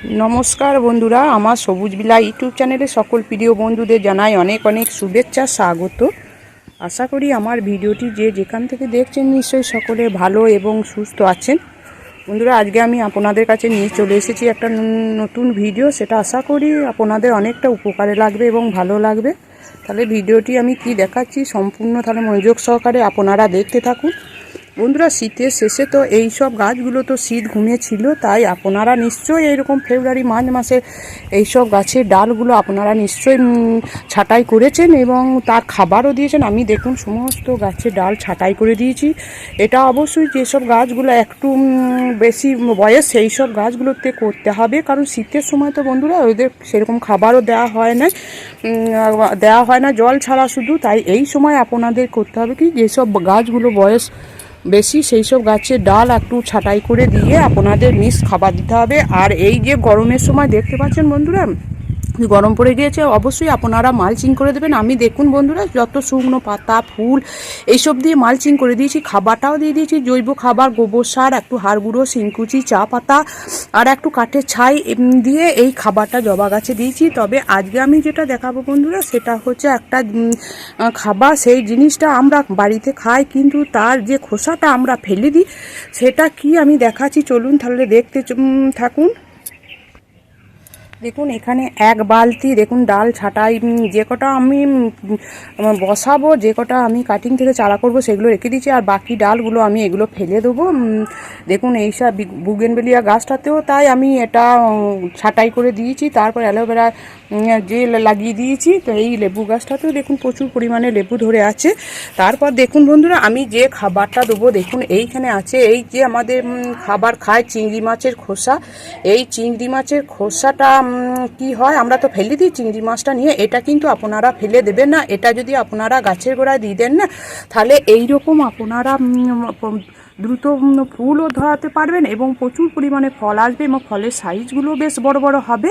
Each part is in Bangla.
নমস্কার বন্ধুরা, আমার সবুজ বিলা ইউটিউব চ্যানেলে সকল প্রিয় বন্ধুদের জানাই অনেক অনেক শুভেচ্ছা, স্বাগত। আশা করি আমার ভিডিওটি যে যেখান থেকে দেখছেন নিশ্চয়ই সকলে ভালো এবং সুস্থ আছেন। বন্ধুরা, আজকে আমি আপনাদের কাছে নিয়ে চলে এসেছি একটা নতুন ভিডিও, সেটা আশা করি আপনাদের অনেকটা উপকারে লাগবে এবং ভালো লাগবে। তাহলে ভিডিওটি আমি কি দেখাচ্ছি, সম্পূর্ণ তাহলে মনোযোগ সহকারে আপনারা দেখতে থাকুন। বন্ধুরা, শীতের শেষে তো এই সব গাছগুলো তো শীত ঘুমিয়েছিল, তাই আপনারা নিশ্চয়ই এইরকম ফেব্রুয়ারি, মার্চ মাসে এই সব গাছের ডালগুলো আপনারা নিশ্চয়ই ছাঁটাই করেছেন এবং তার খাবারও দিয়েছেন। আমি দেখুন, সমস্ত গাছের ডাল ছাঁটাই করে দিয়েছি। এটা অবশ্যই যেসব গাছগুলো একটু বেশি বয়স, সেই সব গাছগুলোতে করতে হবে। কারণ শীতের সময় তো বন্ধুরা, ওদের সেরকম খাবারও দেওয়া হয় না দেওয়া হয় না, জল ছাড়া শুধু। তাই এই সময় আপনাদের করতে হবে কি, যেসব গাছগুলো বয়স বেশি সেই সব গাছের ডাল একটু ছাটাই করে দিয়ে আপনাদের মিস খাবার দিতে হবে। আর এই যে গরমের সময় দেখতে পাচ্ছেন বন্ধুরা গরম পড়ে গিয়েছে, অবশ্যই আপনারা মালচিং করে দেবেন। আমি দেখুন বন্ধুরা, যত শুকনো পাতা, ফুল, এইসব দিয়ে মালচিং করে দিয়েছি। খাবারটাও দিয়ে দিয়েছি, জৈব খাবার, গোবর সার, একটু হাড় গুঁড়ো শিংকুচি চা পাতা, আর একটু কাঠের ছাই দিয়ে এই খাবারটা জবা গাছে দিয়েছি। তবে আজকে আমি যেটা দেখাবো বন্ধুরা, সেটা হচ্ছে একটা খাবার। সেই জিনিসটা আমরা বাড়িতে খাই, কিন্তু তার যে খোসাটা আমরা ফেলে দিই, সেটা কি আমি দেখাচ্ছি? চলুন তাহলে দেখতে থাকুন। দেখুন, এখানে এক বালতি, দেখুন, ডাল ছাটাই যে কটা আমি বসাবো, যে কটা আমি কাটিং থেকে চারা করব, সেগুলো রেখে দিয়েছি আর বাকি ডালগুলো আমি এগুলো ফেলে দেবো দেখুন এইসব বুগেনবেলিয়া গাছটাতেও তাই আমি এটা ছাঁটাই করে দিয়েছি, তারপর অ্যালোভেরা জেল লাগিয়ে দিয়েছি, তো এই লেবু গাছটাতেও দেখুন, প্রচুর পরিমাণে লেবু ধরে আছে, তারপর দেখুন বন্ধুরা, আমি যে খাবারটা দেবো, দেখুন, এইখানে আছে, এই যে আমাদের খাবার খায় চিংড়ি মাছের খোসা, এই চিংড়ি মাছের খোসাটা কি হয়? আমরা তো ফেলে দিই চিংড়ি মাছটা নিয়ে। এটা কিন্তু আপনারা ফেলে দেবেন না। এটা যদি আপনারা গাছের গোড়ায় দিয়ে দেন না, তাহলে এইরকম আপনারা দ্রুত ফুলও ধরাতে পারবেন এবং প্রচুর পরিমাণে ফল আসবে এবং ফলের সাইজগুলো বেশ বড় বড় হবে।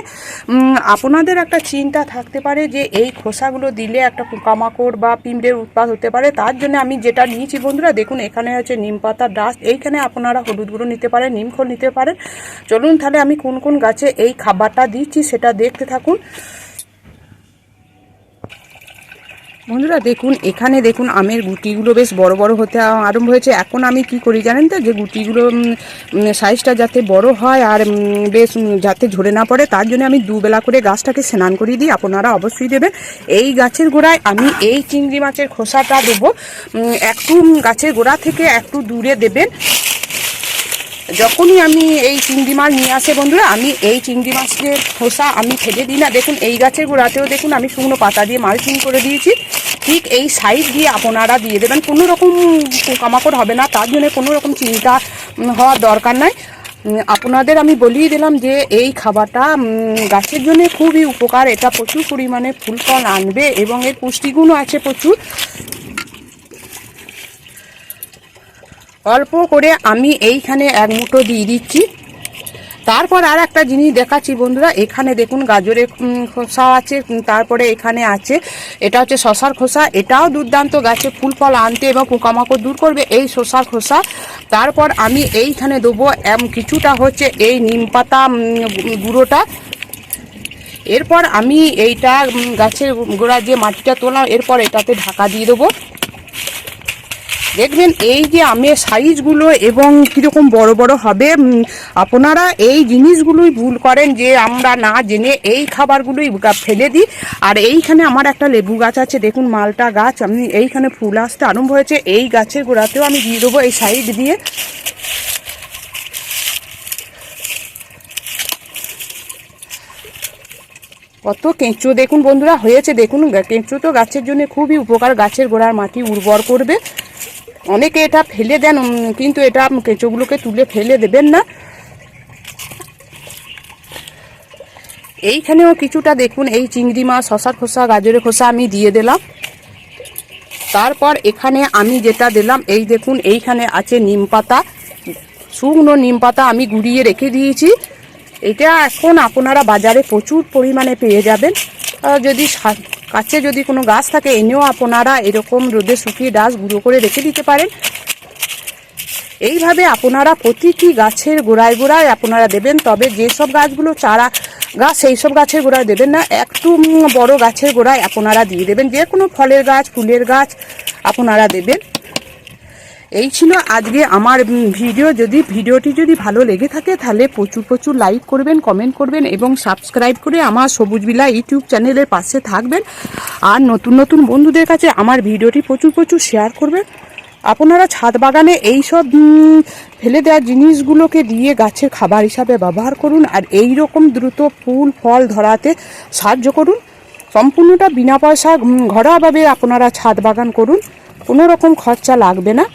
আপনাদের একটা চিন্তা থাকতে পারে যে এই খোসাগুলো দিলে একটা পোকামাকড় বা পিঁমড়ের উৎপাদ হতে পারে। তার জন্য আমি যেটা নিয়েছি বন্ধুরা, দেখুন এখানে হচ্ছে নিম পাতা ডাস্ট এইখানে আপনারা হলুদ গুঁড়ো নিতে পারেন, নিম খোল নিতে পারেন। চলুন তাহলে আমি কোন কোন গাছে এই খাবারটা দিচ্ছি সেটা দেখতে থাকুন। বন্ধুরা, দেখুন, এখানে দেখুন, আমের গুটিগুলো বেশ বড় বড় হতে আরম্ভ হয়েছে। এখন আমি কি করি জানেন তো? যে গুটিগুলো সাইজটা যাতে বড় হয় আর বেশ যাতে ঝরে না পড়ে, তার জন্য আমি দুবেলা করে গাছটাকে স্নান করিয়ে দিই। আপনারা অবশ্যই দেবেন। এই গাছের গোড়ায় আমি এই চিংড়ি মাছের খোসাটা দেবো। একটু গাছের গোড়া থেকে একটু দূরে দেবেন। যখনই আমি এই চিংড়ি মাছ নিয়ে আসে বন্ধুরা, আমি এই চিংড়ি মাছের খোসা আমি ফেলে দিই না। দেখুন, এই গাছের গোড়াতেও দেখুন, আমি শুকনো পাতা দিয়ে মালচিং করে দিয়েছি। ঠিক এই সাইড দিয়ে আপনারা দিয়ে দেবেন। কোনো রকম পোকামাকড় হবে না, তার জন্য কোনো রকম চিন্তা হওয়ার দরকার নাই। আপনাদের আমি বলিয়ে দিলাম যে, এই খাবারটা গাছের জন্য খুবই উপকার। এটা প্রচুর পরিমাণে ফুল ফল আনবে এবং এর পুষ্টিগুণও আছে প্রচুর। অল্প করে আমি এইখানে এক মুঠো দিয়ে দিচ্ছি। তারপর আর একটা জিনিস দেখাচ্ছি বন্ধুরা, এখানে দেখুন গাজরের খোসা আছে তারপরে এখানে আছে, এটা হচ্ছে শশার খোসা, এটাও দুর্দান্ত গাছে ফুল ফল আনতে এবং পোকামাকড় দূর করবে এই শশার খোসা। তারপর আমি এইখানে দেবো কিছুটা হচ্ছে এই নিম পাতা গুঁড়োটা। এরপর আমি এইটা গাছের গোড়া যে মাটিটা তোলাম, এরপর এটাতে ঢাকা দিয়ে দেবো। দেখবেন এই যে আমের সাইজগুলো এবং কীরকম বড় বড় হবে আপনারা এই জিনিসগুলোই ভুল করেন যে আমরা না জেনে এই খাবারগুলোই ফেলে দিই। আর এইখানে আমার একটা লেবু গাছ আছে, দেখুন মালটা গাছ, আমি এইখানে ফুল আসতে আরম্ভ হয়েছে, এই গাছের গোড়াতেও আমি দিয়ে দেবো এই সাইড দিয়ে। কত কেঁচো, দেখুন বন্ধুরা, হয়েছে, দেখুন কেঁচো তো গাছের জন্য খুবই উপকার, গাছের গোড়ার মাটি উর্বর করবে। অনেকে এটা ফেলে দেন কিন্তু এটা কেঁচোগুলোকে তুলে ফেলে দেবেন না। এইখানেও কিছুটা দেখুন, এই চিংড়ি মাছ শশার খোসা, গাজরের খোসা আমি দিয়ে দিলাম। তারপর এখানে আমি যেটা দিলাম, এই দেখুন, এইখানে আছে নিম পাতা। শুকনো নিম পাতা আমি গুঁড়িয়ে রেখে দিয়েছি। এটা এখন আপনারা বাজারে প্রচুর পরিমাণে পেয়ে যাবেন। যদি কাছে যদি কোনো গাছ থাকে, এনেও আপনারা এরকম রোদে শুকিয়ে ডাস গুঁড়ো করে রেখে দিতে পারেন। এইভাবে আপনারা প্রতিটি গাছের গোড়ায় গোড়ায় আপনারা দেবেন, তবে যেসব গাছগুলো চারা গাছ সেই সব গাছের গোড়ায় দেবেন না একটু বড় গাছের গোড়ায় আপনারা দিয়ে দেবেন। যে কোনো ফলের গাছ, ফুলের গাছ আপনারা দেবেন। এই ছিল আজকে আমার ভিডিও যদি ভিডিওটি যদি ভালো লেগে থাকে, তাহলে প্রচুর প্রচুর লাইক করবেন কমেন্ট করবেন এবং সাবস্ক্রাইব করে আমার সবুজ বিলা ইউটিউব চ্যানেলের পাশে থাকবেন। আর নতুন নতুন বন্ধুদের কাছে আমার ভিডিওটি প্রচুর প্রচুর শেয়ার করবেন। আপনারা ছাদ বাগানে এই সব ফেলে দেওয়া জিনিসগুলোকে দিয়ে গাছের খাবার হিসাবে ব্যবহার করুন আর এই রকম দ্রুত ফুল, ফল ধরাতে সাহায্য করুন। সম্পূর্ণটা বিনা পয়সা ঘরোয়াভাবে আপনারা ছাদ বাগান করুন। কোনো রকম খরচা লাগবে না।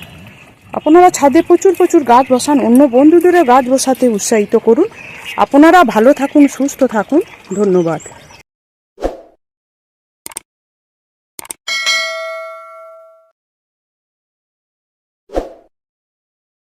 আপনারা ছাদে প্রচুর প্রচুর গাছ বসান, অন্য বন্ধুদেরও গাছ বসাতে উৎসাহিত করুন। আপনারা ভালো থাকুন, সুস্থ থাকুন। ধন্যবাদ।